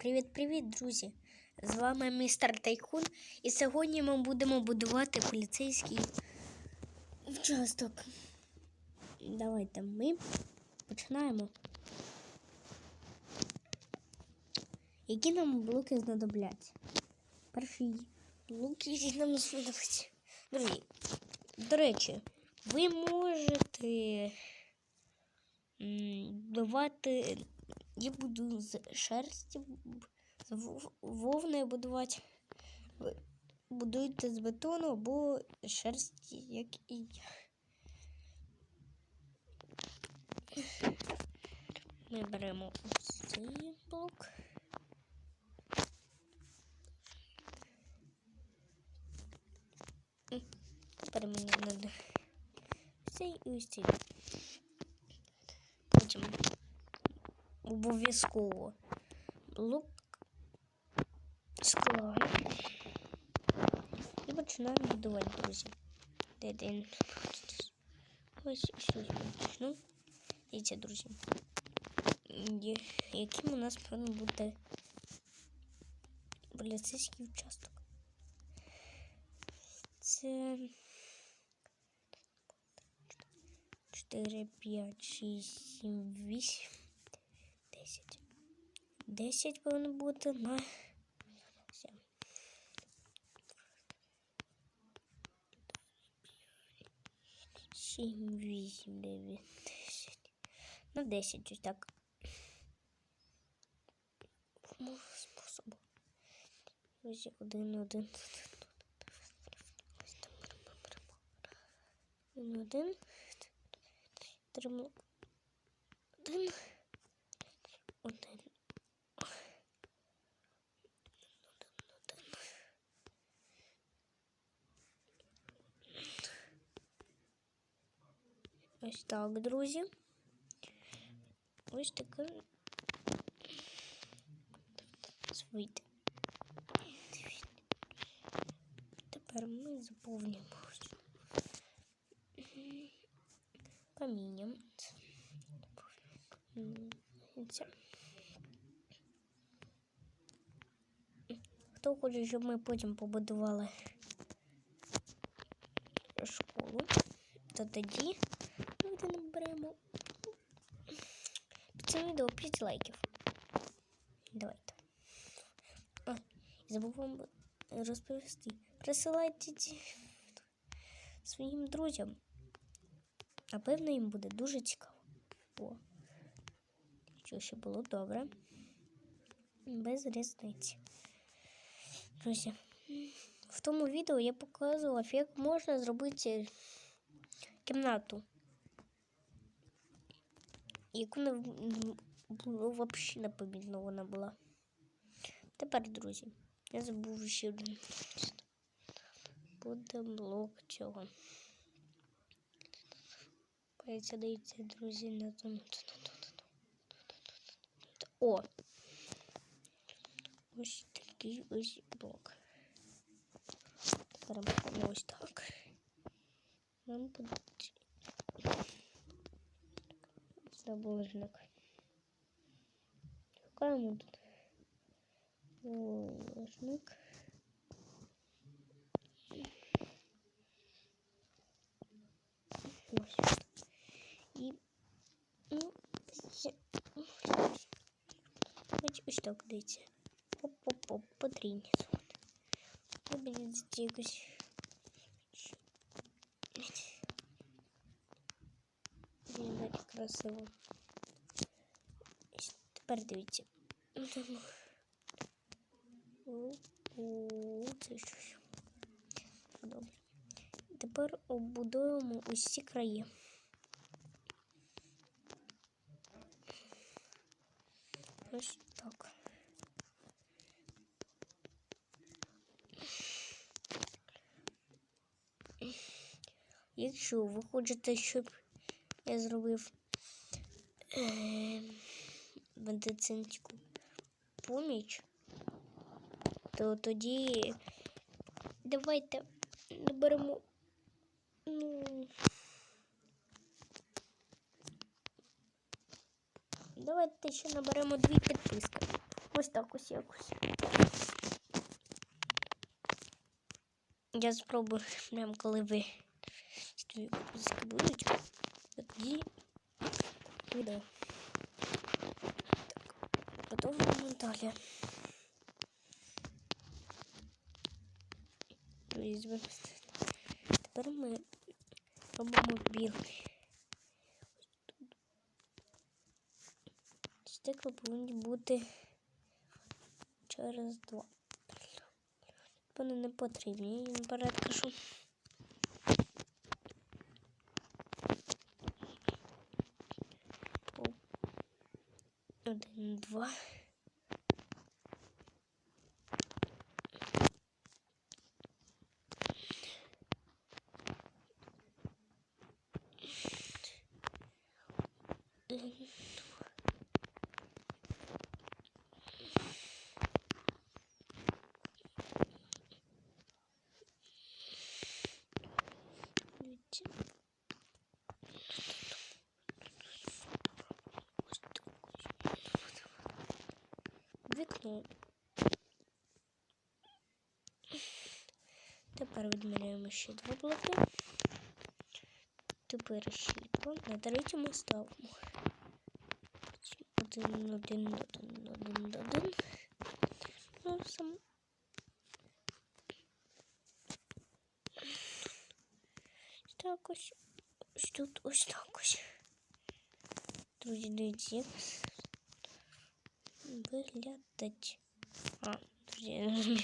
Привіт-привіт, друзі! З вами містер Тайкун. І сьогодні ми будемо будувати поліцейський участок. Давайте ми починаємо. Які нам блоки знадобляться? Перший блок, який нам знадобиться. Друзі, до речі, ви можете давати. Я буду з шерсті, з вовни будувати. Ви будуєте з бетону або шерсті, як і я. Ми беремо ось цей блок. Тепер мені треба цей і ось цей. Обов'язково лук скла. І починаємо будувати, друзі. Де день. Ось щось почну. Дивіться, друзі. Яким у нас повинен бути поліцейський участок? Це 4, 5, 6, 7, 8, 10. 10 повинно бути на 7. Сім, вісім, дев'ять, десять. На 10 ось так. Способу. Ось один, один. Один, один. Один. Один. Ось так, друзі. Ось таке вийде. Тепер ми заповнюємо ось камінням. М, Це. Хто хоче, щоб ми потім побудували школу, то тоді Давайте наберемо під цим відео 5 лайків. Давайте. А, забув вам розповісти. Присилайте своїм друзям. Напевно, їм буде дуже цікаво. О, що ще було добре. Без різниці. Друзі, в тому відео я показував, як можна зробити кімнату. Яку не було взагалі непомітно вона була. Тепер, друзі, я забув ще один. Буде блок цього. Дивіться, дивіться, друзі, на тому. О! Ось такий ось блок. Тепер ось так. Нам буде забожник. Шукаємо тут забожник. Ось. І ну, ще- Ось ось так дивіться. Оп-оп-оп, потрійні. Виберіть якось. Виглядає красиво. Тепер дивіться. Це щось. Добре. Тепер обудуємо усі краї. Ось так. Якщо ви хочете, щоб я зробив е, медицинську поміч, то тоді давайте наберемо. Ну, давайте ще наберемо дві підписки. Ось так ось якось. Я спробую прям коли ви запуски будуть. Тоді відео. Продовжуємо далі. Тепер ми робимо білий. Стекла повинні бути через два. Вони не потрібні, я наперед кажу. Один, два. Ось. Вікно. Тепер відміряємо ще два блоки. Тепер ще. На третьому ставимо. Один, один, один, один, один. Ну, сам. Ось так ось. Ось тут ось так ось. Друзі, дивіться, як виглядать. А, друзі, я не розумію.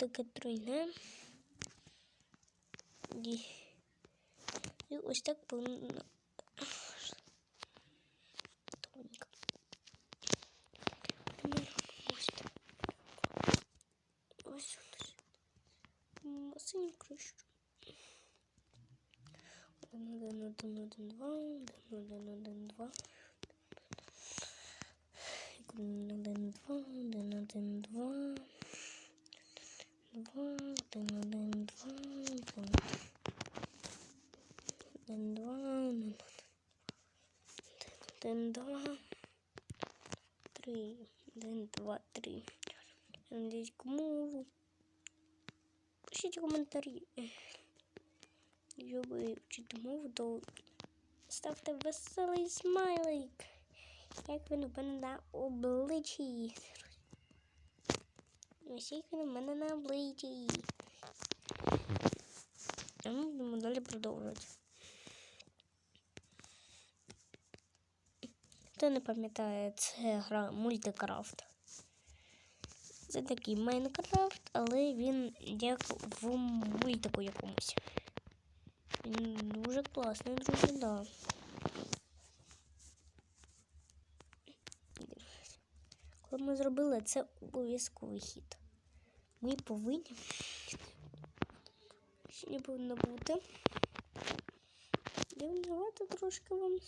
Таке тройне. І, і ось так повинно. Ось ось. Синю крышу. Один, один, один, один, два, один, один, один, два. Один, один, два, один, один, два. Два, один, один, два, один. Один, два, один, один, два, три. Один, два, три. Англійську мову. Пишіть коментарі. Якщо ви мову, то ставте веселий смайлик. Як він у мене на обличчі. Ось він у мене на обличчі. А ми будемо далі продовжувати. Хто не пам'ятає, це гра мультикрафт. Це такий Майнкрафт, але він як в мультику якомусь. Він дуже класний, друзі, да. Коли ми зробили, це обов'язковий хід. Ми повинні. Ще не повинно бути. Дивнувати трошки вам.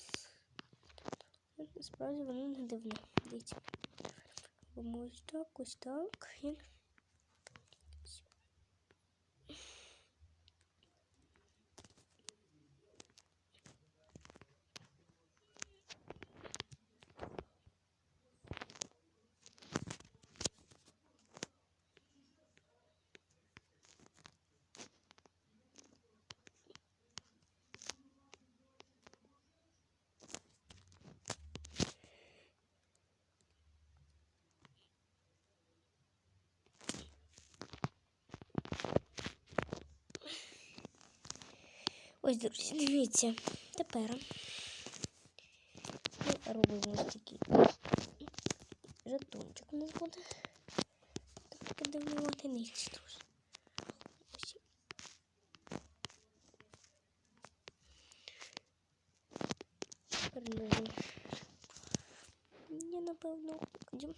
Насправді воно не дивно. Дивіться. Ось так, ось так. Ось, друзі, дивіться. Тепер ми робимо ось такий жетончик у нас буде. Так подивувати нижче, друзі. Ось. Тепер нужно. Мені, напевно, ходім.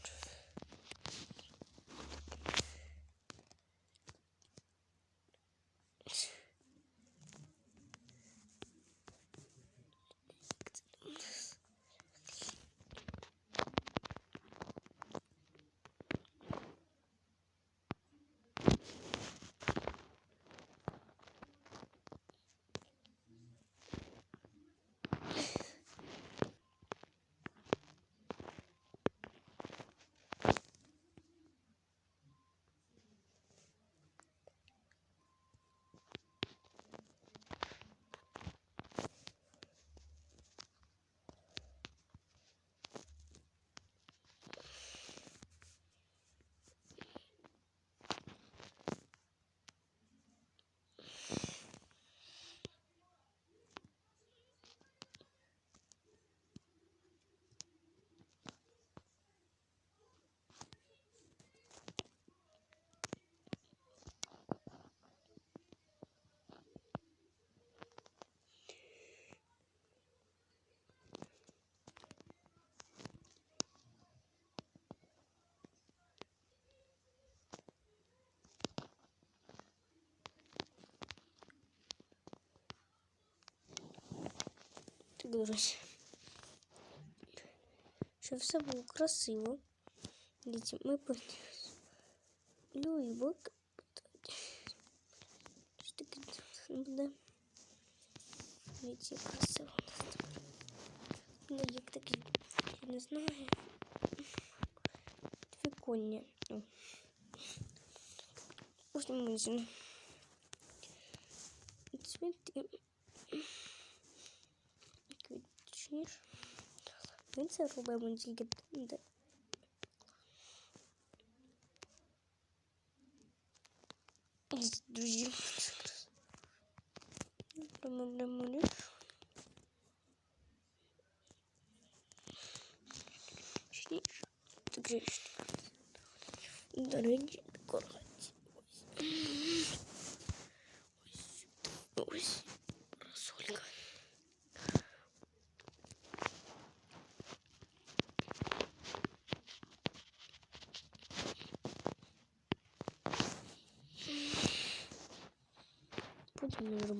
Так, друзі. Щоб все було красиво. Дивіться, ми малюємо. Що таке це буде? Дивіться, красиво. Ну, як таке, я не знаю. Прикольно. О. Ось ми Цвіти. Точніше. Ми це робимо тільки там, де. Ось, Друзі. Промовляємо ліж. Точніше. Так, До речі, декорації. Ось. Ось. Ось. Парасолька.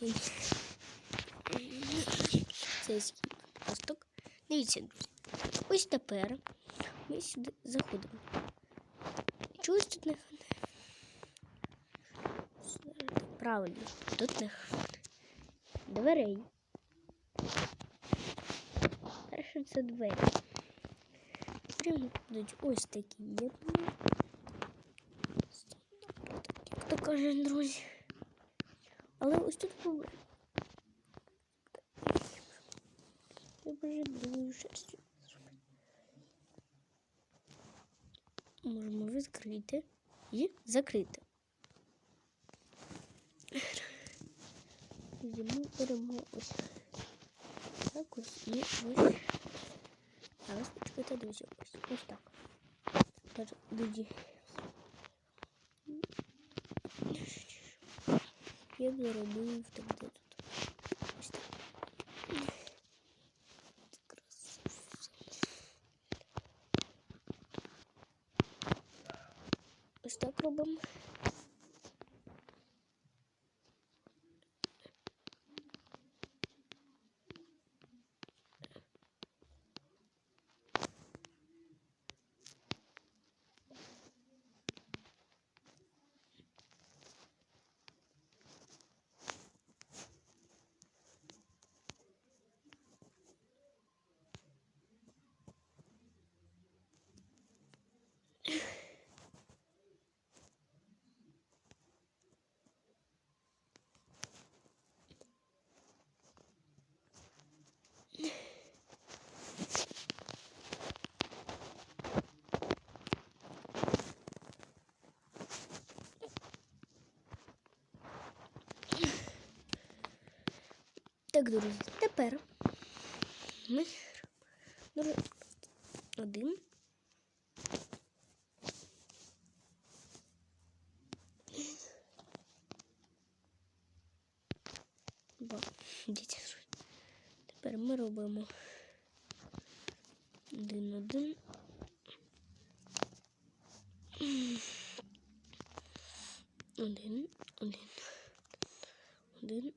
Як це все красиво. Ось. Це схід пасток. Дивіться, друзі. Ось тепер ми сюди заходимо. Чогось тут не Правильно, тут не дверей. Перше це двері. Прямо будуть ось такі. Як то каже, друзі. Але ось тут проблема. Я вже шерстю. Можемо відкрити і закрити. Ми беремо ось так ось і ось. Зараз почекайте, друзі. Ось ось так. Тепер тоді. Я б заробив так де тут. Ось так. Красиво. Ось так робимо. Так, друзі, тепер ми один. Два. Дітя. Тепер ми робимо один один. Один, один, один.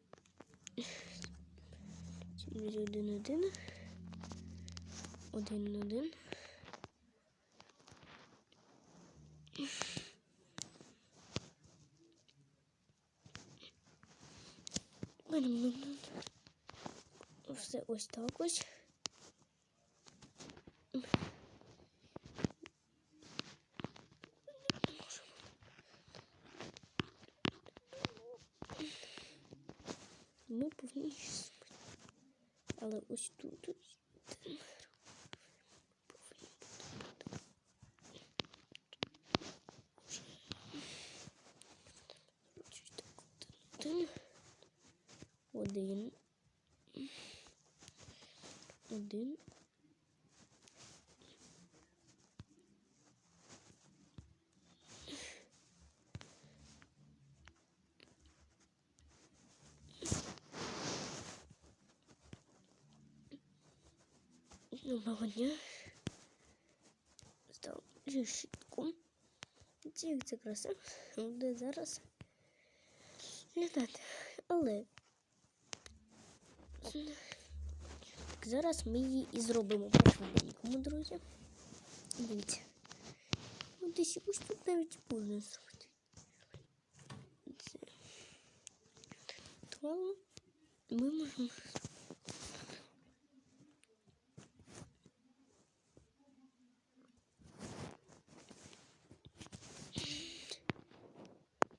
Друзі, один, один. Один, один. Все ось так ось. Ми повинні але ось тут ось. Один. Один. Доброго дня. Став решітку. Це краса буде зараз літати. Але так, зараз ми її і зробимо по-швиденькому, друзі. Дивіться. Ну, десь ось тут навіть можна зробити. Це. То ми можемо.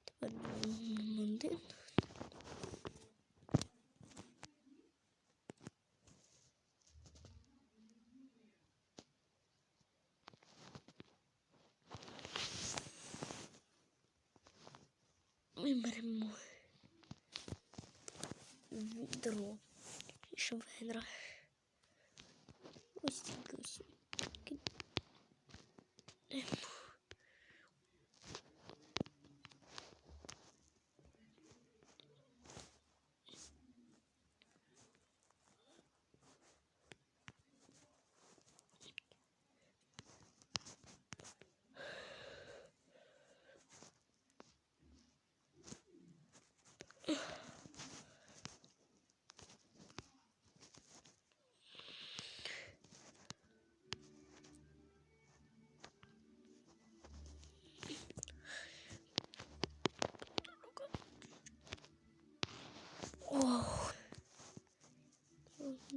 Тепер беремо один. Ми беремо відро шведра. Ось ось.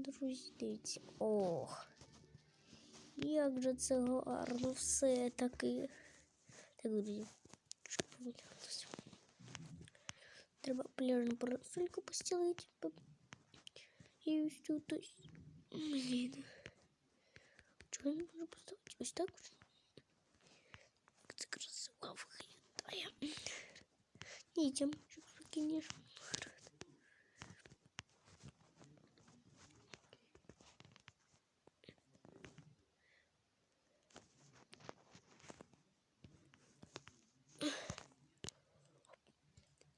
Друзі, дивіться. Ох. Як же це гарно все таки. Так, друзі. щоб виглядалося. Треба пляжну парасольку постелити. І ось тут ось. Блін. Чого я не можу поставити? Ось так ось. Це красиво виглядає. Дітям, щоб конечно.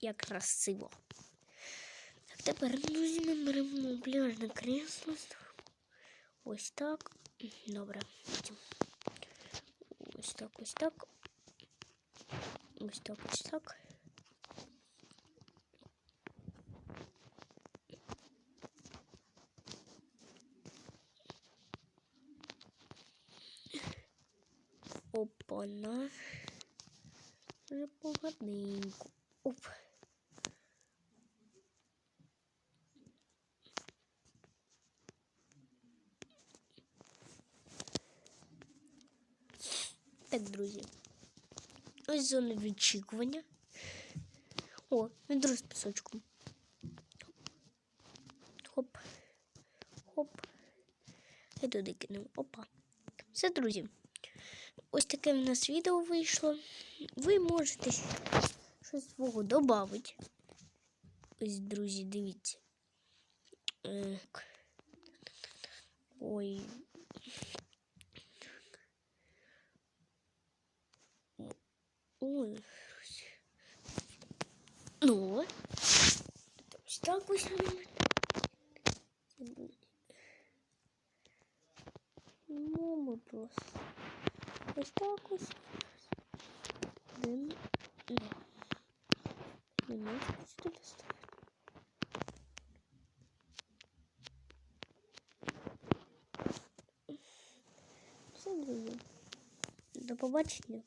Як красиво. Так, тепер друзі, ми беремо пляжне кресло. Ось так. Добре. Ось так, ось так. Ось так, ось так. Опа-на. Вже поганенько. Так, друзі. Ось зона відчікування. О, відро з пісочком. Хоп. Хоп. І туди кинемо. Опа. Все, друзі. Ось таке в нас відео вийшло. Ви можете щось свого додати. Ось, друзі, дивіться. Ой. Ну. Ось так ось воно. Мама просто. Ось так ось. Дим. Не. Не можу сюди поставити. Все, друзі. До побачення.